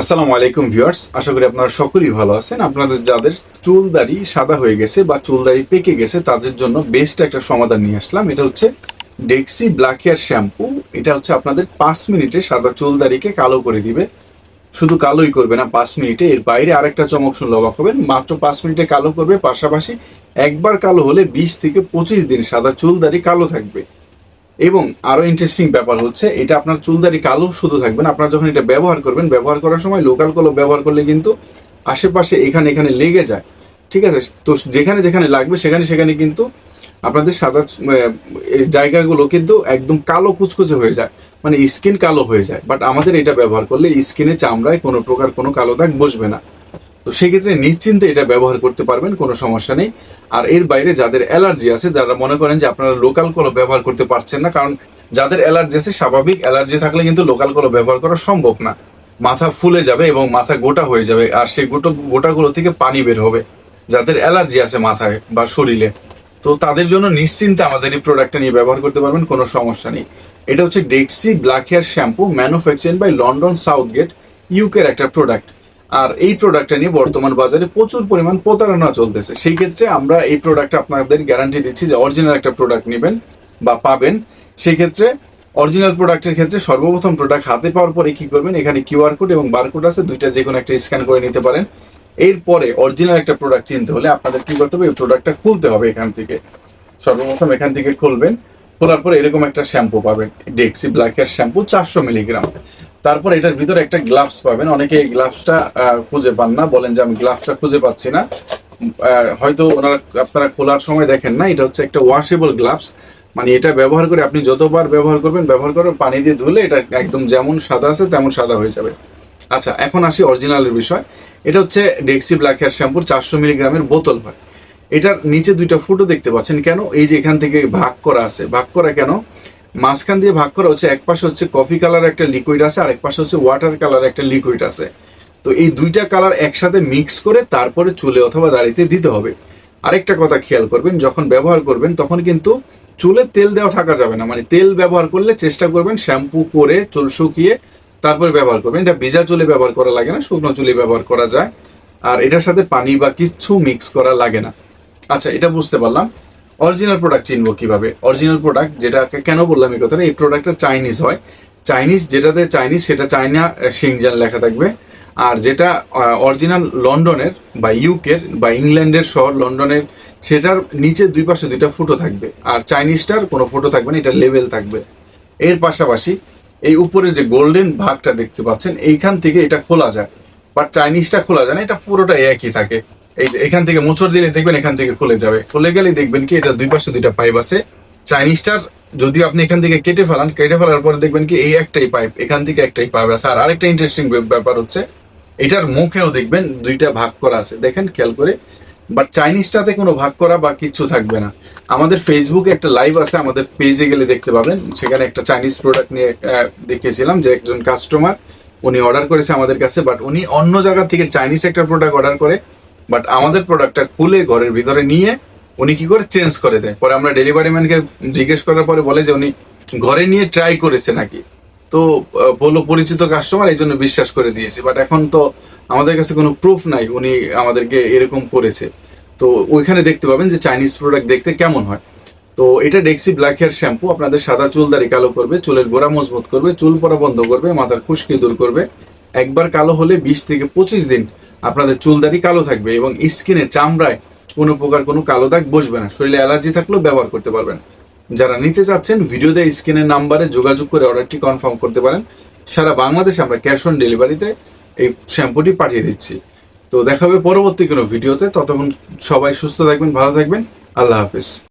আসসালামু আলাইকুম ভিউয়ার্স, আশা করি আপনারা সকলেই ভালো আছেন। আপনাদের যাদের চুল দাড়ি সাদা হয়ে গেছে বা চুল দাড়ি পেকে গেছে, তাদের জন্য বেস্ট একটা সমাধান নিয়ে আসলাম। এটা হচ্ছে ডেক্সি ব্ল্যাক হেয়ার শ্যাম্পু এটা হচ্ছে আপনাদের পাঁচ মিনিটে সাদা চুল দাড়িকে কালো করে দিবে। শুধু কালোই করবে না, পাঁচ মিনিটে। এর বাইরে আরেকটা চমক শুনলে অবাক হবেন। মাত্র পাঁচ মিনিটে কালো করবে, পাশাপাশি একবার কালো হলে বিশ থেকে পঁচিশ দিন সাদা চুল দাড়ি কালো থাকবে। এবং আরও ইন্টারেস্টিং ব্যাপার হচ্ছে, এটা আপনার চুলদারি কালো শুধু থাকবেন আপনার যখন এটা ব্যবহার করবেন, ব্যবহার করার সময় লোকাল কলো ব্যবহার করলে কিন্তু আশেপাশে এখানে এখানে লেগে যায়, ঠিক আছে? তো যেখানে যেখানে লাগবে, সেখানে সেখানে কিন্তু আপনাদের সাদা জায়গাগুলো কিন্তু একদম কালো কুচকুচে হয়ে যায় মানে স্কিন কালো হয়ে যায় বাট আমাদের এটা ব্যবহার করলে স্কিনে চামড়ায় কোনো প্রকার কোনো কালো দাগ বসবে না। তো সেক্ষেত্রে নিশ্চিন্তে এটা ব্যবহার করতে পারবেন, কোনো সমস্যা নেই। আর এর বাইরে যাদের অ্যালার্জি আছে যারা মনে করেন যে আপনারা লোকাল কলো ব্যবহার করতে পারছেন না, কারণ যাদের অ্যালার্জি আছে, স্বাভাবিক অ্যালার্জি থাকলে কিন্তু লোকাল কলো ব্যবহার করা সম্ভব না। মাথা ফুলে যাবে এবং মাথা গোটা হয়ে যাবে, আর সেই গোটা, গোটাগুলো থেকে পানি বের হবে যাদের অ্যালার্জি আছে মাথায় বা শরীরে। তো তাদের জন্য নিশ্চিন্তে আমাদের এই প্রোডাক্টটা নিয়ে ব্যবহার করতে পারবেন, কোনো সমস্যা নেই। এটা হচ্ছে Dexe black hair shampoo manufacturing by London South Gate ইউকের একটা প্রোডাক্ট আর এই প্রোডাক্টটা নিয়ে বর্তমান বাজারে প্রচুর পরিমাণ প্রতারণা চলতেছে। সেই ক্ষেত্রে আমরা এই প্রোডাক্ট আপনাদের গ্যারান্টি দিচ্ছি যে অরিজিনাল একটা প্রোডাক্ট নেবেন বা পাবেন। সেই ক্ষেত্রে অরিজিনাল প্রোডাক্টের ক্ষেত্রে সর্বপ্রথম প্রোডাক্ট হাতে পাওয়ার পরে কি করবেন? এখানে কিউআর কোড এবং বারকোড আছে, দুইটা যে কোনো একটা স্ক্যান করে নিতে পারেন। এরপরে অরিজিনাল একটা প্রোডাক্ট চিনতে হলে আপনাদের কি করতে হবে? এই প্রোডাক্টটা খুলতে হবে এখান থেকে। সর্বপ্রথম এখান থেকে খুলবেন। খোলার পর এরকম একটা শ্যাম্পু পাবেন। ডেক্সি ব্ল্যাক হেয়ার শ্যাম্পু চারশো মিলিগ্রাম। তারপর এটার ভিতরে একটা গ্লাভস পাবেন। অনেকে এই গ্লাভসটা খুঁজে পান না। বলেন যে আমি গ্লাভসটা খুঁজে পাচ্ছি না। হয়তো ওনারা, আপনারা খোলার সময় দেখেন না। এটা হচ্ছে একটা ওয়াশেবল গ্লাভস মানে এটা ব্যবহার করে আপনি যতবার ব্যবহার করবেন, ব্যবহার করে পানি দিয়ে ধুলে এটা একদম যেমন সাদা আছে, তেমন সাদা হয়ে যাবে। আচ্ছা এখন আসি অরিজিনালের বিষয়। এটা হচ্ছে ডেক্সি ব্ল্যাক হেয়ার শ্যাম্পুর চারশো মিলিগ্রামের বোতল হয়। এটার নিচে দুইটা ফুটো দেখতে পাচ্ছেন। কেন? এই যে এখান থেকে ভাগ করা আছে। ভাগ করা কেন? মাঝখান দিয়ে ভাগ করা হচ্ছে, এক পাশে হচ্ছে কফি কালার একটা লিকুইড আছে আর এক পাশে হচ্ছে ওয়াটার কালার একটা লিকুইড আছে। তো এই দুইটা কালার একসাথে মিক্স করে তারপরে চুলে অথবা দাড়িতে দিতে হবে। আরেকটা কথা খেয়াল করবেন, যখন ব্যবহার করবেন, তখন কিন্তু চুলে তেল দেওয়া থাকা যাবে না। মানে তেল ব্যবহার করলে চেষ্টা করবেন শ্যাম্পু করে চুল শুকিয়ে তারপরে ব্যবহার করবেন। এটা ভেজা চুলে ব্যবহার করা লাগে না, শুকনো চুলে ব্যবহার করা যায়। আর এটার সাথে পানি বা কিচ্ছু মিক্স করা লাগে না। আচ্ছা এটা বুঝতে পারলাম। অরিজিনাল প্রোডাক্ট চিনবো কীভাবে? অরিজিনাল প্রোডাক্ট যেটাকে কেন বললাম এই কথাটা? এই প্রোডাক্টটা চাইনিজ হয়। চাইনিজ যেটাতে চাইনিজ সেটা চাইনা সিংজান লেখা থাকবে। আর যেটা অরিজিনাল লন্ডনের বা ইউকের বা ইংল্যান্ডের শহর লন্ডনের সেটার নিচে দুই পাশে দুইটা ফুটো থাকবে। আর চাইনিজটার কোনো ফুটো থাকবে না, এটা লেভেল থাকবে। এর পাশাপাশি এই উপরে যে গোল্ডেন ভাগটা দেখতে পাচ্ছেন, এইখান থেকে এটা খোলা যায়। বাট চাইনিজটা খোলা যায় না, এটা পুরোটা একই থাকে। এই এখান থেকে মোচড় দিলে দেখবেন এখান থেকে খুলে যাবে। খুলে গেলে দেখবেন কি এটা দুই পাশে দুইটা পাইপ আছে। চাইনিজটার যদি আপনি এখান থেকে কেটে ফেলান, কেটে ফেলার পরে দেখবেন কি এই একটাই পাইপ এখান থেকে একটাই পাইপ আছে। আর আরেকটা ইন্টারেস্টিং ব্যাপার হচ্ছে, এটার মুখেও দেখবেন দুইটা ভাগ করা আছে। দেখেন, খেয়াল করে। বাট চাইনিজটাতে কোনো ভাগ করা বা কিছু থাকবে না। আমাদের ফেসবুকে একটা লাইভ আছে, আমাদের পেজে গেলে দেখতে পাবেন। সেখানে একটা চাইনিজ প্রোডাক্ট নিয়ে দেখিয়েছিলাম যে একজন কাস্টমার উনি অর্ডার করেছে আমাদের কাছে বাট উনি অন্য জায়গা থেকে চাইনিজ একটা প্রোডাক্ট অর্ডার করে। বাট আমাদের প্রোডাক্টটা খুলে ঘরের ভিতরে নিয়ে উনি কি করে চেঞ্জ করে দেয়? পরে আমরা ডেলিভারি ম্যানকে জিজ্ঞেস করার পরে বলে যে উনি ঘরে নিয়ে ট্রাই করেছে নাকি? তো বলল পরিচিত কাস্টমার এই জন্য বিশ্বাস করে দিয়েছে। বাট এখন তো আমাদের কাছে কোনো প্রুফ নাই উনি আমাদেরকে এরকম করেছে। তো ওইখানে দেখতে পাবেন যে চাইনিজ প্রোডাক্ট দেখতে কেমন হয়। তো এটা ডেক্সি ব্ল্যাক হেয়ার শ্যাম্পু আপনাদের সাদা চুল দাড়ি কালো করবে, চুলের গোড়া মজবুত করবে, চুল পরা বন্ধ করবে, মাথার খুশকি দূর করবে। একবার কালো হলে বিশ থেকে পঁচিশ দিন আপনাদের চুল দাড়ি কালো থাকবে এবং স্কিনে, চামড়ায় কোনো প্রকার কোনো কালো দাগ বসবে না। শরীরে অ্যালার্জি থাকলেও ব্যবহার করতে পারবেন। যারা নিতে চাচ্ছেন ভিডিওতে স্ক্রিনের নাম্বারে যোগাযোগ করে অর্ডারটি কনফার্ম করতে পারেন। সারা বাংলাদেশে আমরা ক্যাশ অন ডেলিভারিতে এই শ্যাম্পুটি পাঠিয়ে দিচ্ছি। তো দেখা হবে পরবর্তী কোনো ভিডিওতে। ততক্ষণ সবাই সুস্থ থাকবেন, ভালো থাকবেন। আল্লাহ হাফিজ।